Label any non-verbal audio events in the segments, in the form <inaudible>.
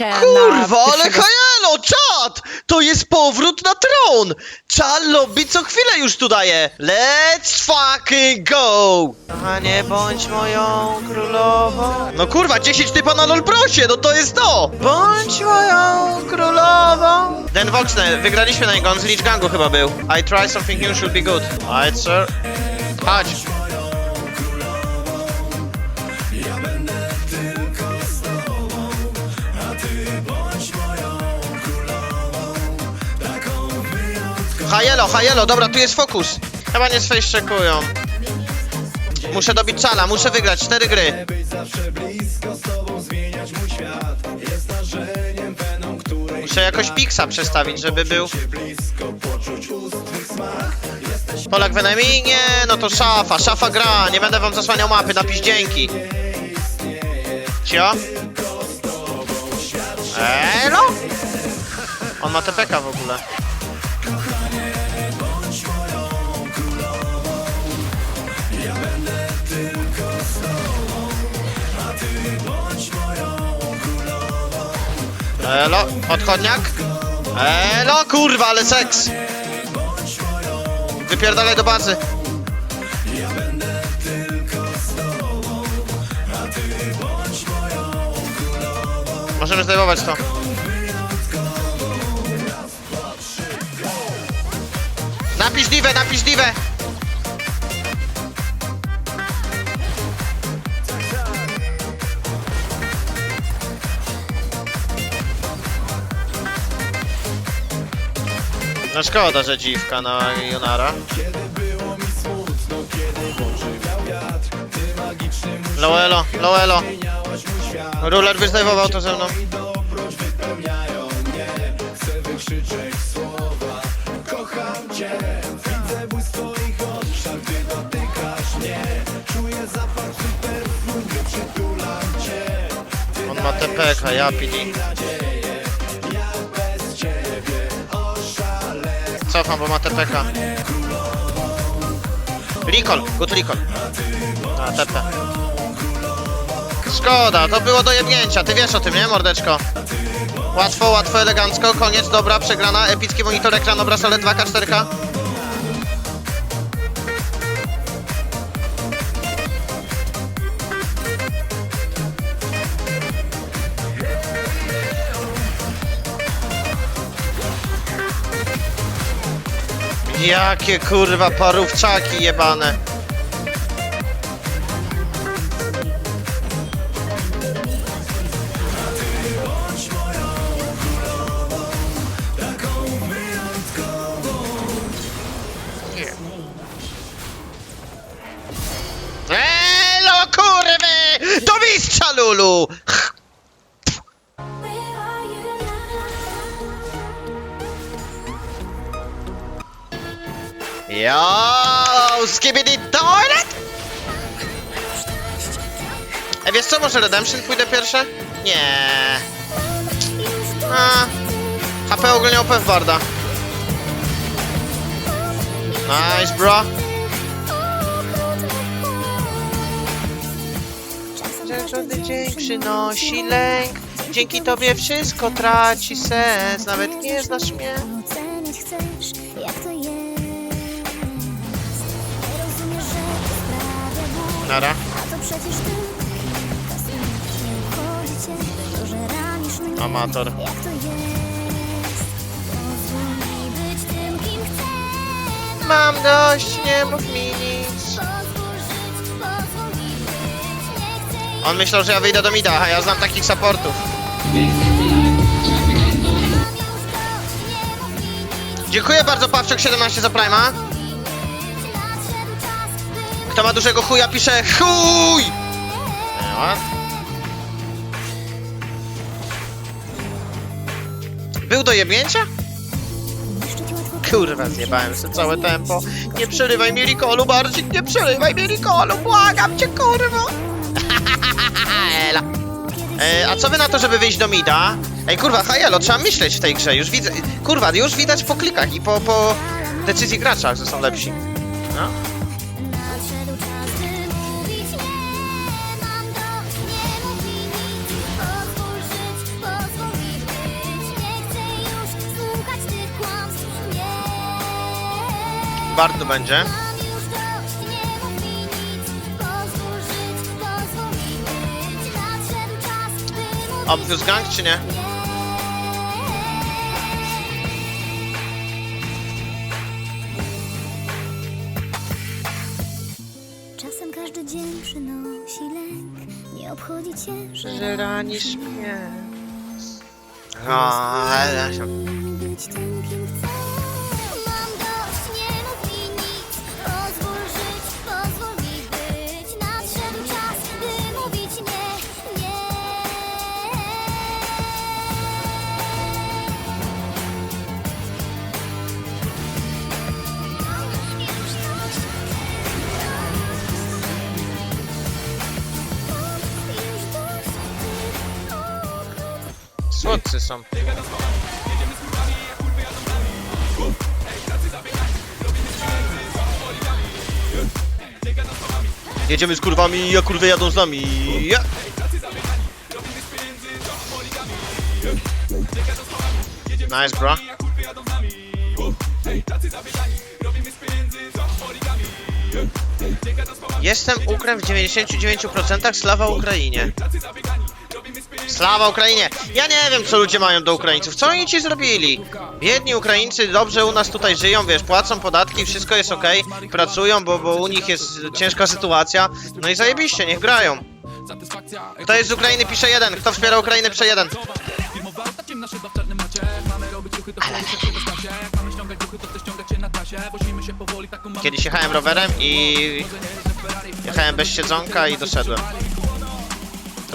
zdjęcie na Kurwa, ale Hajelo, czad! To jest powrót na tron! Czad lobby co chwilę już tu daje! Let's fucking go! A nie bądź moją królową. No kurwa, 10 typa na LOLprosie, no to jest to! Bądź moją królową. Den Voxner, wygraliśmy na niego, on z Lich Gangu chyba był. I try something new should be good. Alright, sir. Chodź. Hajelo, hajelo, dobra, tu jest fokus. Chyba nie sfejszczekują. Muszę dobić czala, muszę wygrać, cztery gry. Muszę jakoś Pixa przestawić, żeby był... Polak w enemy? Nie, no to szafa, szafa gra, nie będę wam zasłaniał mapy, napisz dzięki. Cio? Elo? On ma TPK w ogóle. Elo, odchodniak? Elo, kurwa, ale seks! Wypierdalaj do bazy. Możemy zdejmować to. Napisz diwę, napisz diwę! No szkoda, że dziwka na Jonara. Loelo, Loelo. Ruler wyzdejmował to ze mną. On ma TPK, ja PD. Cofam, bo ma TPK. Recall, good recall. A, TP. Szkoda, to było do jebnięcia, ty wiesz o tym, nie, mordeczko? Łatwo, łatwo, elegancko, koniec, dobra, przegrana, epicki monitor, ekran, obraz OLED 2K, 4K. Jakie kurwa parówczaki jebane. Elo kurwy! Do mistrza Lulu! Yo, skibidi toilet! E, wiesz co, może Redemption pójdę pierwsze? Nie. A, HP ogólnie OP w Barda. Nice, bro. Żadny dzień przynosi lęk Dzięki tobie wszystko traci sens Nawet nie znasz mnie Nara? To przecież ty. Amator. Mam dość, nie mów mi nic. On myślał, że ja wyjdę do mida, a ja znam takich supportów. Dziękuję bardzo Pawczek17 za Prima Kto ma dużego chuja pisze chuj Ała. Był do jebnięcia? Kurwa, zjebałem sobie całe tempo. Nie przerywaj mi Rikolu bardziej, nie przerywaj mi Rikolu, błagam cię, kurwa. <laughs> Ela. E, a co wy na to, żeby wyjść do mida? Ej, kurwa, hajelo, trzeba myśleć w tej grze, już widzę, kurwa, już widać po klikach i po, po decyzji gracza, że są lepsi. No. By mówić Obvious Gang czy nie? nie Czasem każdy dzień przynosi lęk Nie obchodzi cię, że Że ranisz mnie. A, ale się- być tym, kim chcę. Są. Jedziemy z kurwami, a kurwy jadą z nami. Ja. Nice, bro. Jestem Ukrem w 99%, slawa Ukrainie. Slawa Ukrainie! Ja nie wiem, co ludzie mają do Ukraińców. Co oni ci zrobili? Biedni Ukraińcy dobrze u nas tutaj żyją, wiesz, płacą podatki, wszystko jest ok, pracują, bo, bo u nich jest ciężka sytuacja. No i zajebiście, niech grają. Kto jest z Ukrainy, pisze jeden. Kto wspiera Ukrainę, pisze jeden. Kiedyś jechałem rowerem i jechałem bez siedzonka i doszedłem.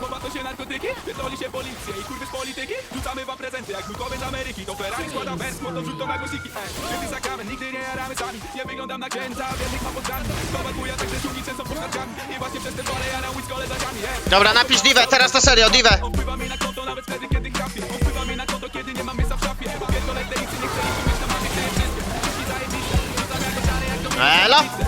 Chowa to się narkotyki, się policję i kurwy z polityki? Rzucamy wam prezenty jak z Ameryki. To Ferrari składa wers, to wrzut to na głosiki sakrament, nigdy nie jaramy sami. Nie wyglądam na księdza, wiernych podgrany twoja, także często postaciami I właśnie przez te Dobra, napisz Diwę, teraz na serio, Diwę. Wpływa mi na konto nawet wtedy, kiedy Wpływa mi na konto, kiedy nie mam miejsca w szafie. Pierdolę te nie chcę ich mieć na mamie, chcę je wszystkie. Elo!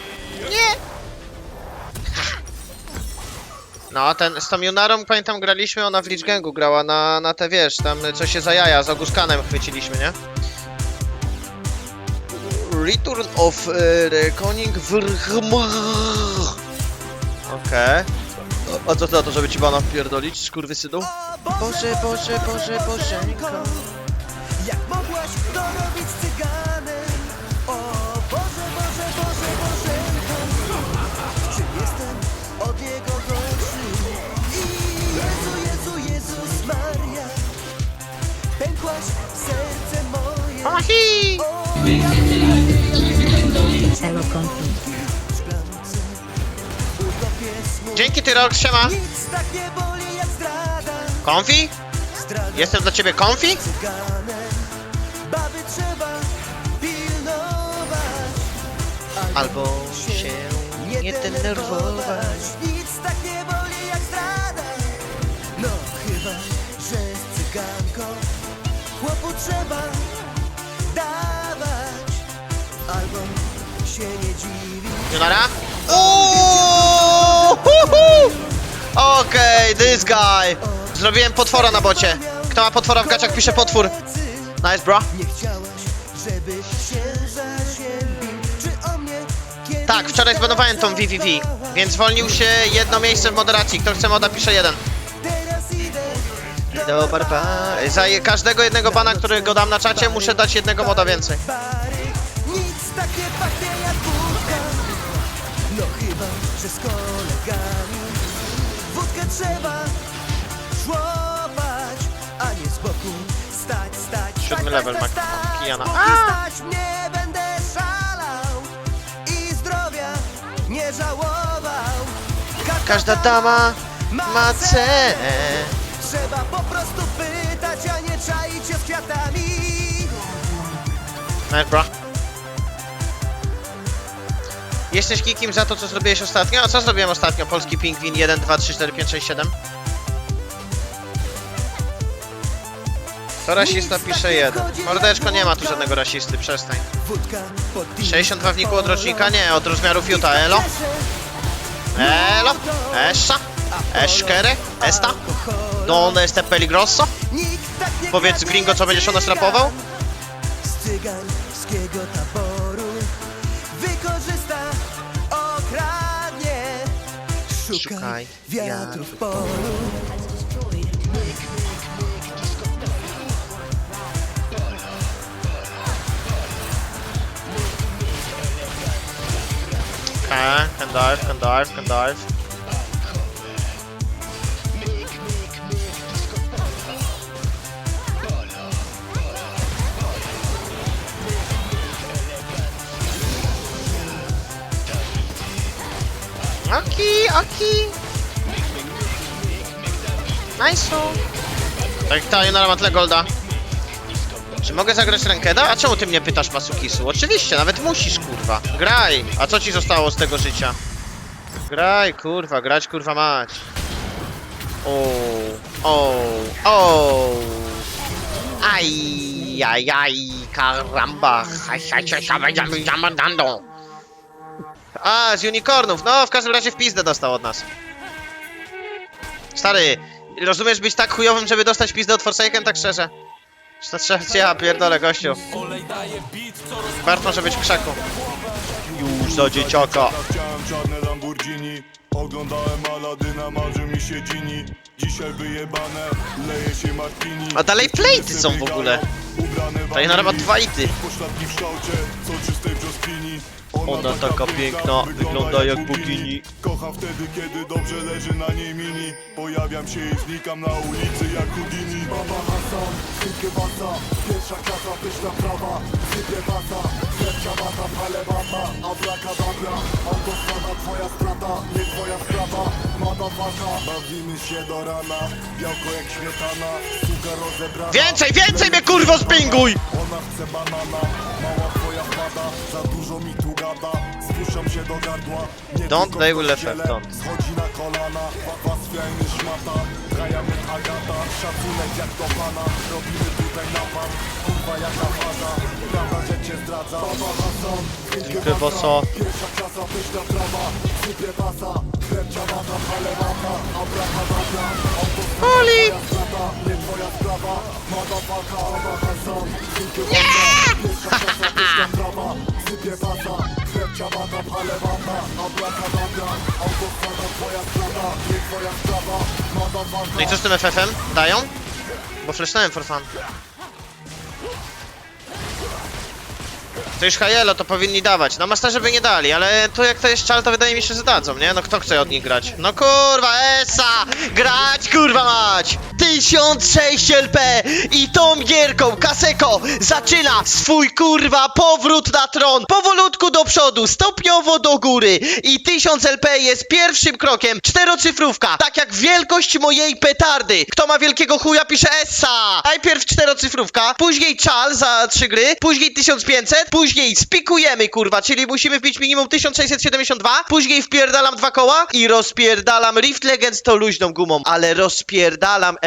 Nie! No, ten, z tą Junarą, pamiętam, graliśmy, ona w Lich Gangu grała na, na te, wiesz, tam co się za jaja, z Aguskanem chwyciliśmy, nie? Return of uh, the Koning Vrhmr. Okej. A co na to, żeby ci bana wpierdolić, skurwysynu? Boże, Boże, Boże, Bożenko. Dzięki ty, Rox, siema. Konfi? Jestem dla ciebie konfi? cyganem Baby trzeba pilnować Albo się nie denerwować. Junara? Okej, this guy. Zrobiłem potwora na bocie. Kto ma potwora w gaciach, pisze potwór. Nice, bro. Nie chciałaś, żeby się zasiębił Czy o mnie kiedy Tak, wczoraj zbanowałem tą VVV, więc zwolnił się jedno miejsce w moderacji. Kto chce moda, pisze jeden. Za każdego jednego bana, którego dam na czacie, muszę dać jednego moda więcej. Że z kolegami Wódkę trzeba żłobać A nie z boku stać, stać Siódmy stać, level stać, ma stać, Kijana. A! stać nie będę szalał I zdrowia nie żałował Każda dama ma cenę. Trzeba po prostu pytać, a nie czaić się z kwiatami Nice, bro. Jesteś kikim za to, co zrobiłeś ostatnio? A co zrobiłem ostatnio? Polski pingwin 1, 2, 3, 4, 5, 6, 7. To rasista pisze 1. Mordeczko, nie ma tu żadnego rasisty, przestań. Wódka pod 62 wniku od rocznika? Nie, od rozmiarów Utah, elo? Elo? Essa? Eszkere? Esta? Donde este peligroso? Tak Powiedz gringo, co będziesz o nas rapował? szukaj wiatru w polu. Ah, Gandalf, Gandalf, Gandalf. Oki, oki. Nice. Tak, ta na ma tyle golda. Czy mogę zagrać rankeda? A czemu ty mnie pytasz, Masukisu? Oczywiście, nawet musisz, kurwa. Graj! A co ci zostało z tego życia? Graj, kurwa, grać, kurwa, mać. O, o, o. Aj, aj, aj, karamba. A, z unicornów. No, w każdym razie w pizdę dostał od nas. Stary, rozumiesz być tak chujowym, żeby dostać pizdę od Forsaken, tak szczerze? Czy to trzeba cię, ja pierdolę, gościu. Bart może być w krzaku. Już za dzieciaka. Oglądałem Aladyna, marzy mi się Gini. Dzisiaj wyjebane, leje się martini. A dalej plejty są w ogóle. Tutaj na rabat Amelie, dwa ity. W kształcie, Ona taka piękna, wygląda jak bogini. Kocham wtedy, kiedy dobrze leży na niej mini. Pojawiam się i znikam na ulicy jak Houdini. Baba Hassan, sypie basa. Pierwsza klasa, pyszna prawa Sypie basa, serca bata, pale bata Abracadabra, autostrada twoja strata Nie twoja sprawa, motherfucka Bawimy się do rana, białko jak śmietana Suka rozebrana Więcej, więcej mnie kurwo spinguj! ona chce banana, mała twoja Za dużo mi tu gada, spuszczam się do gardła Nie Don't tylko they will. Schodzi na kolana, papa szmata Agata, szacunek jak do pana Robimy tutaj napad, kurwa jaka faza? Prawda, że cię zdradza? Baba Hassan, Dziękuję boso. Pierwsza klasa, pyszna trawa. Sypie basa, krepcia mata, pale mata Abracadabra, Oli! strata, nie twoja sprawa. Motherfucker, Baba Hassan Sypie basa, pierwsza klasa, pyszna trawa. Sypie basa, krepcia mata, pale mata Abracadabra, autostrada twoja strata Nie twoja sprawa. Motherfucker No i co z tym FF-em? Dają? Bo flashnąłem for fun. To już Hajelo, to powinni dawać. No masterze by nie dali, ale tu jak to jest czal, to wydaje mi się, że dadzą, nie? No kto chce od nich grać? No kurwa, Esa! Grać, kurwa mać! 1006 LP i tą gierką Kaseko zaczyna swój kurwa powrót na tron. Powolutku do przodu, stopniowo do góry i 1000 LP jest pierwszym krokiem. Czterocyfrówka, tak jak wielkość mojej petardy. Kto ma wielkiego chuja pisze Essa. Najpierw czterocyfrówka, później czal za trzy gry, później 1500, później spikujemy kurwa, czyli musimy wbić minimum 1672, później wpierdalam dwa koła i rozpierdalam Rift Legends to luźną gumą, ale rozpierdalam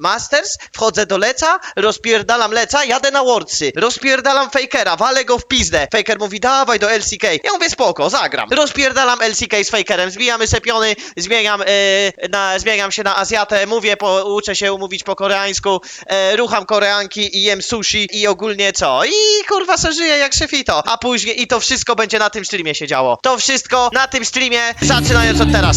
Masters, wchodzę do Leca, rozpierdalam Leca, jadę na Wordsy, rozpierdalam Fakera, walę go w pizdę. Faker mówi dawaj do LCK. Ja mówię spoko, zagram. Rozpierdalam LCK z Fakerem, zbijamy sepiony, zmieniam, e, na, zmieniam się na Azjatę, mówię, po, uczę się mówić po koreańsku, e, rucham koreanki i jem sushi i ogólnie co? I kurwa se żyję jak szefito. A później i to wszystko będzie na tym streamie się działo. To wszystko na tym streamie, zaczynając od teraz.